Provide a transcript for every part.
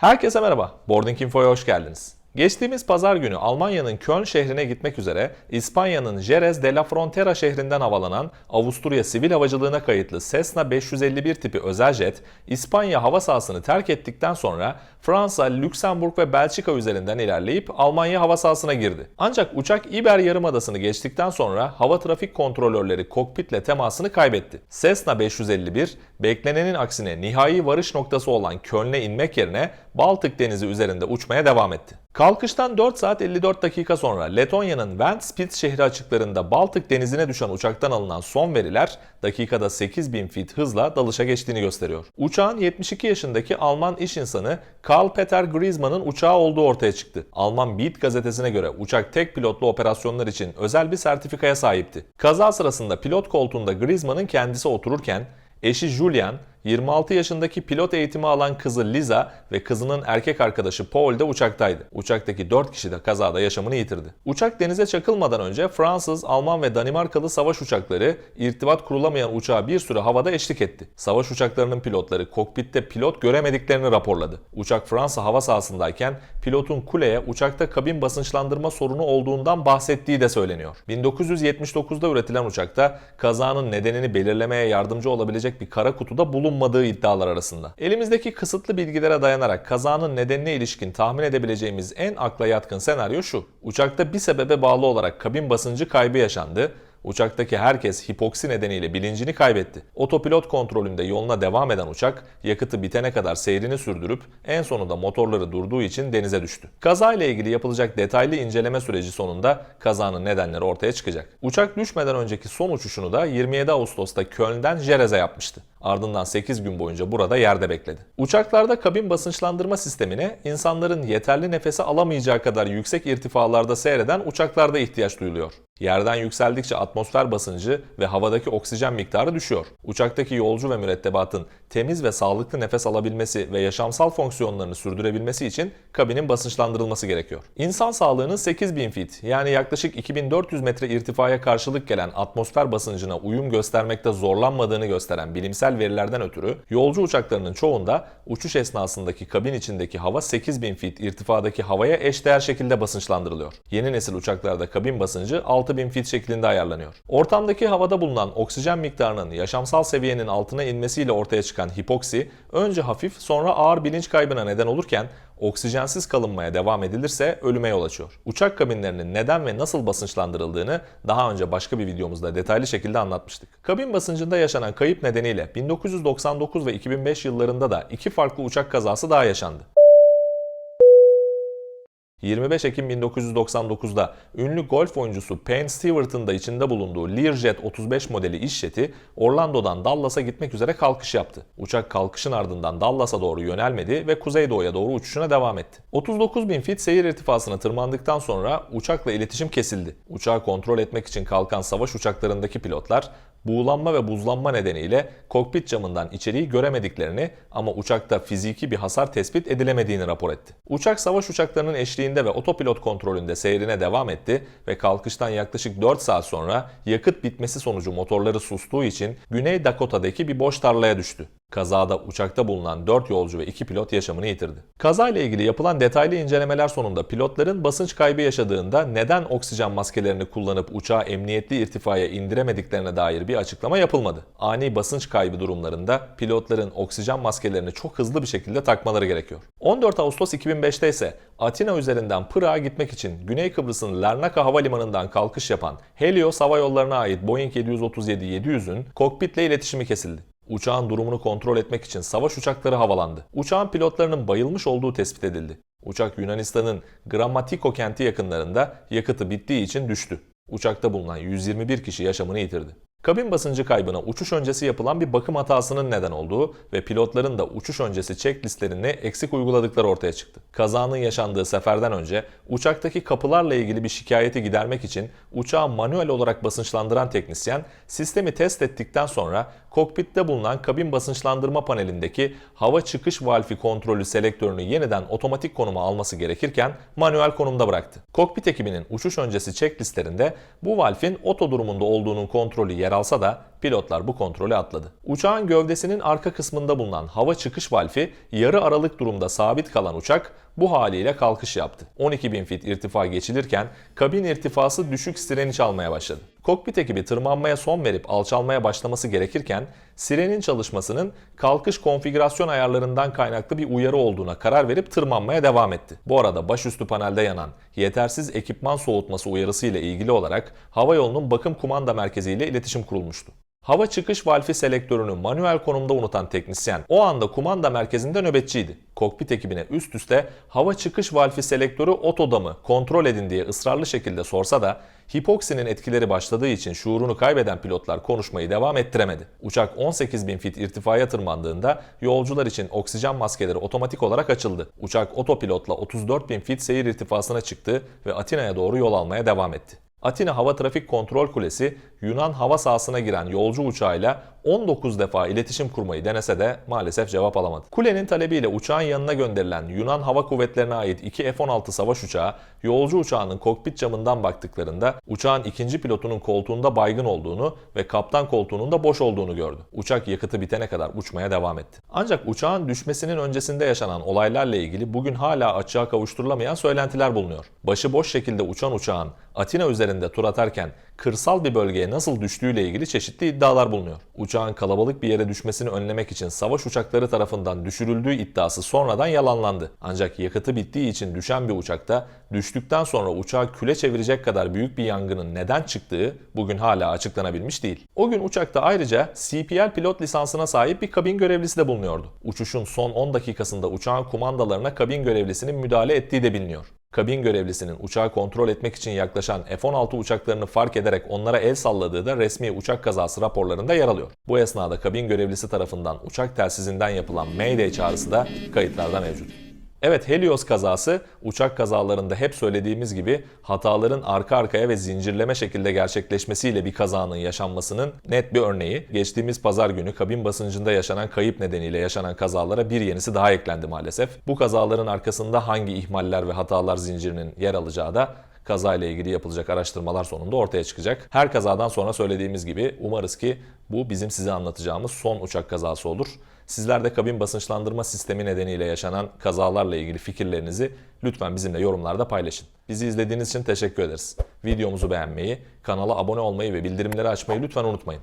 Herkese merhaba, Boarding Info'ya hoş geldiniz. Geçtiğimiz pazar günü Almanya'nın Köln şehrine gitmek üzere İspanya'nın Jerez de la Frontera şehrinden havalanan Avusturya sivil havacılığına kayıtlı Cessna 551 tipi özel jet, İspanya hava sahasını terk ettikten sonra Fransa, Lüksemburg ve Belçika üzerinden ilerleyip Almanya hava sahasına girdi. Ancak uçak İber Yarımadası'nı geçtikten sonra hava trafik kontrolörleri kokpitle temasını kaybetti. Cessna 551, beklenenin aksine nihai varış noktası olan Köln'e inmek yerine Baltık Denizi üzerinde uçmaya devam etti. Kalkıştan 4 saat 54 dakika sonra Letonya'nın Ventspils şehri açıklarında Baltık denizine düşen uçaktan alınan son veriler dakikada 8000 fit hızla dalışa geçtiğini gösteriyor. Uçağın 72 yaşındaki Alman iş insanı Karl Peter Griezmann'ın uçağı olduğu ortaya çıktı. Alman Bild gazetesine göre uçak tek pilotlu operasyonlar için özel bir sertifikaya sahipti. Kaza sırasında pilot koltuğunda Griezmann'ın kendisi otururken eşi Julian 26 yaşındaki pilot eğitimi alan kızı Liza ve kızının erkek arkadaşı Paul de uçaktaydı. Uçaktaki 4 kişi de kazada yaşamını yitirdi. Uçak denize çakılmadan önce Fransız, Alman ve Danimarkalı savaş uçakları irtibat kurulamayan uçağa bir süre havada eşlik etti. Savaş uçaklarının pilotları kokpitte pilot göremediklerini raporladı. Uçak Fransa hava sahasındayken pilotun kuleye uçakta kabin basınçlandırma sorunu olduğundan bahsettiği de söyleniyor. 1979'da üretilen uçakta kazanın nedenini belirlemeye yardımcı olabilecek bir kara kutuda bulunmadığı iddialar arasında. Elimizdeki kısıtlı bilgilere dayanarak kazanın nedenine ilişkin tahmin edebileceğimiz en akla yatkın senaryo şu. Uçakta bir sebebe bağlı olarak kabin basıncı kaybı yaşandı Uçaktaki herkes hipoksi nedeniyle bilincini kaybetti. Otopilot kontrolünde yoluna devam eden uçak yakıtı bitene kadar seyrini sürdürüp en sonunda motorları durduğu için denize düştü. Kaza ile ilgili yapılacak detaylı inceleme süreci sonunda kazanın nedenleri ortaya çıkacak. Uçak düşmeden önceki son uçuşunu da 27 Ağustos'ta Köln'den Jerez'e yapmıştı. Ardından 8 gün boyunca burada yerde bekledi. Uçaklarda kabin basınçlandırma sistemine insanların yeterli nefese alamayacağı kadar yüksek irtifalarda seyreden uçaklarda ihtiyaç duyuluyor. Yerden yükseldikçe atmosfer basıncı ve havadaki oksijen miktarı düşüyor. Uçaktaki yolcu ve mürettebatın temiz ve sağlıklı nefes alabilmesi ve yaşamsal fonksiyonlarını sürdürebilmesi için kabinin basınçlandırılması gerekiyor. İnsan sağlığının 8000 fit yani yaklaşık 2400 metre irtifaya karşılık gelen atmosfer basıncına uyum göstermekte zorlanmadığını gösteren bilimsel verilerden ötürü yolcu uçaklarının çoğunda uçuş esnasındaki kabin içindeki hava 8000 fit irtifadaki havaya eşdeğer şekilde basınçlandırılıyor. Yeni nesil uçaklarda kabin basıncı 6000 fit şeklinde ayarlanıyor. Ortamdaki havada bulunan oksijen miktarının yaşamsal seviyenin altına inmesiyle ortaya çıkan hipoksi önce hafif sonra ağır bilinç kaybına neden olurken oksijensiz kalınmaya devam edilirse ölüme yol açıyor. Uçak kabinlerinin neden ve nasıl basınçlandırıldığını daha önce başka bir videomuzda detaylı şekilde anlatmıştık. Kabin basıncında yaşanan kayıp nedeniyle 1999 ve 2005 yıllarında da iki farklı uçak kazası daha yaşandı. 25 Ekim 1999'da ünlü golf oyuncusu Payne Stewart'ın da içinde bulunduğu Learjet 35 modeli iş jeti Orlando'dan Dallas'a gitmek üzere kalkış yaptı. Uçak kalkışın ardından Dallas'a doğru yönelmedi ve kuzeydoğuya doğru uçuşuna devam etti. 39 bin fit seyir irtifasına tırmandıktan sonra uçakla iletişim kesildi. Uçağı kontrol etmek için kalkan savaş uçaklarındaki pilotlar buğulanma ve buzlanma nedeniyle kokpit camından içeriği göremediklerini ama uçakta fiziki bir hasar tespit edilemediğini rapor etti. Uçak savaş uçaklarının eşliğinde ve otopilot kontrolünde seyrine devam etti ve kalkıştan yaklaşık 4 saat sonra yakıt bitmesi sonucu motorları sustuğu için Güney Dakota'daki bir boş tarlaya düştü. Kazada uçakta bulunan 4 yolcu ve 2 pilot yaşamını yitirdi. Kaza ile ilgili yapılan detaylı incelemeler sonunda pilotların basınç kaybı yaşadığında neden oksijen maskelerini kullanıp uçağı emniyetli irtifaya indiremediklerine dair bir açıklama yapılmadı. Ani basınç kaybı durumlarında pilotların oksijen maskelerini çok hızlı bir şekilde takmaları gerekiyor. 14 Ağustos 2005'te ise Atina üzerinden Pırağa gitmek için Güney Kıbrıs'ın Larnaca Havalimanı'ndan kalkış yapan Helios Hava Yolları'na ait Boeing 737-700'ün kokpitle iletişimi kesildi. Uçağın durumunu kontrol etmek için savaş uçakları havalandı. Uçağın pilotlarının bayılmış olduğu tespit edildi. Uçak Yunanistan'ın Grammatiko kenti yakınlarında yakıtı bittiği için düştü. Uçakta bulunan 121 kişi yaşamını yitirdi. Kabin basıncı kaybına uçuş öncesi yapılan bir bakım hatasının neden olduğu ve pilotların da uçuş öncesi checklistlerini eksik uyguladıkları ortaya çıktı. Kazanın yaşandığı seferden önce uçaktaki kapılarla ilgili bir şikayeti gidermek için uçağı manuel olarak basınçlandıran teknisyen sistemi test ettikten sonra kokpitte bulunan kabin basınçlandırma panelindeki hava çıkış valfi kontrolü selektörünü yeniden otomatik konuma alması gerekirken manuel konumda bıraktı. Kokpit ekibinin uçuş öncesi checklistlerinde bu valfin oto durumunda olduğunun kontrolü yer alsa da pilotlar bu kontrolü atladı. Uçağın gövdesinin arka kısmında bulunan hava çıkış valfi yarı aralık durumda sabit kalan uçak bu haliyle kalkış yaptı. 12.000 fit irtifa geçilirken kabin irtifası düşük sireni çalmaya başladı. Kokpit ekibi tırmanmaya son verip alçalmaya başlaması gerekirken sirenin çalışmasının kalkış konfigürasyon ayarlarından kaynaklı bir uyarı olduğuna karar verip tırmanmaya devam etti. Bu arada başüstü panelde yanan yetersiz ekipman soğutması uyarısı ile ilgili olarak hava yolunun bakım kumanda merkezi ile iletişim kurulmuştu. Hava çıkış valfi selektörünü manuel konumda unutan teknisyen o anda kumanda merkezinde nöbetçiydi. Kokpit ekibine üst üste hava çıkış valfi selektörü otoda mı kontrol edin diye ısrarlı şekilde sorsa da hipoksinin etkileri başladığı için şuurunu kaybeden pilotlar konuşmayı devam ettiremedi. Uçak 18.000 fit irtifaya tırmandığında yolcular için oksijen maskeleri otomatik olarak açıldı. Uçak otopilotla 34.000 fit seyir irtifasına çıktı ve Atina'ya doğru yol almaya devam etti. Atina Hava Trafik Kontrol Kulesi Yunan hava sahasına giren yolcu uçağıyla 19 defa iletişim kurmayı denese de maalesef cevap alamadı. Kulenin talebiyle uçağın yanına gönderilen Yunan Hava Kuvvetleri'ne ait iki F-16 savaş uçağı yolcu uçağının kokpit camından baktıklarında uçağın ikinci pilotunun koltuğunda baygın olduğunu ve kaptan koltuğunun da boş olduğunu gördü. Uçak yakıtı bitene kadar uçmaya devam etti. Ancak uçağın düşmesinin öncesinde yaşanan olaylarla ilgili bugün hala açığa kavuşturulamayan söylentiler bulunuyor. Başıboş şekilde uçan uçağın Atina üzerinde tur atarken kırsal bir bölgeye nasıl düştüğüyle ilgili çeşitli iddialar bulunuyor. Uçağın kalabalık bir yere düşmesini önlemek için savaş uçakları tarafından düşürüldüğü iddiası sonradan yalanlandı. Ancak yakıtı bittiği için düşen bir uçakta düştükten sonra uçağı küle çevirecek kadar büyük bir yangının neden çıktığı bugün hala açıklanabilmiş değil. O gün uçakta ayrıca CPL pilot lisansına sahip bir kabin görevlisi de bulunuyordu. Uçuşun son 10 dakikasında uçağın kumandalarına kabin görevlisinin müdahale ettiği de biliniyor. Kabin görevlisinin uçağı kontrol etmek için yaklaşan F-16 uçaklarını fark ederek onlara el salladığı da resmi uçak kazası raporlarında yer alıyor. Bu esnada kabin görevlisi tarafından uçak telsizinden yapılan Mayday çağrısı da kayıtlarda mevcut. Evet Helios kazası uçak kazalarında hep söylediğimiz gibi hataların arka arkaya ve zincirleme şekilde gerçekleşmesiyle bir kazanın yaşanmasının net bir örneği. Geçtiğimiz pazar günü kabin basıncında yaşanan kayıp nedeniyle yaşanan kazalara bir yenisi daha eklendi maalesef. Bu kazaların arkasında hangi ihmaller ve hatalar zincirinin yer alacağı da kazayla ilgili yapılacak araştırmalar sonunda ortaya çıkacak. Her kazadan sonra söylediğimiz gibi umarız ki bu bizim size anlatacağımız son uçak kazası olur. Sizler de kabin basınçlandırma sistemi nedeniyle yaşanan kazalarla ilgili fikirlerinizi lütfen bizimle yorumlarda paylaşın. Bizi izlediğiniz için teşekkür ederiz. Videomuzu beğenmeyi, kanala abone olmayı ve bildirimleri açmayı lütfen unutmayın.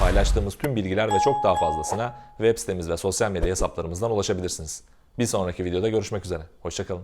Paylaştığımız tüm bilgiler ve çok daha fazlasına web sitemiz ve sosyal medya hesaplarımızdan ulaşabilirsiniz. Bir sonraki videoda görüşmek üzere. Hoşçakalın.